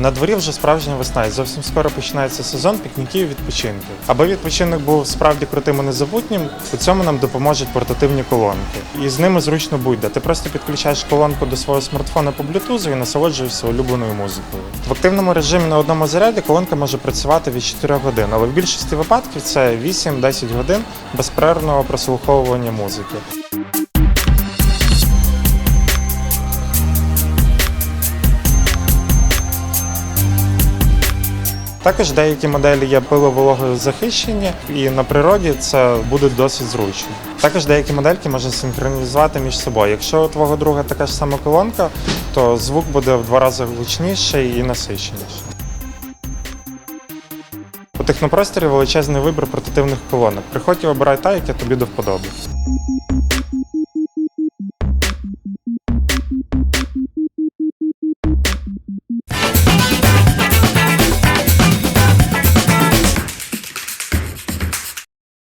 На дворі вже справжня весна, і зовсім скоро починається сезон пікніків і відпочинків. Аби відпочинок був справді крутим і незабутнім, у цьому нам допоможуть портативні колонки. І з ними зручно будь-де. Ти просто підключаєш колонку до свого смартфона по блютузу і насолоджуєшся улюбленою музикою. В активному режимі на одному заряді колонка може працювати від 4 годин, але в більшості випадків це 8-10 годин безперервного прослуховування музики. Також деякі моделі є пиловологозахищені, і на природі це буде досить зручно. Також деякі модельки можна синхронізувати між собою. Якщо у твого друга така ж сама колонка, то звук буде в два рази гучніший і насиченіший. У технопросторі величезний вибір портативних колонок. Приходь і обирай та, яка тобі до вподоби.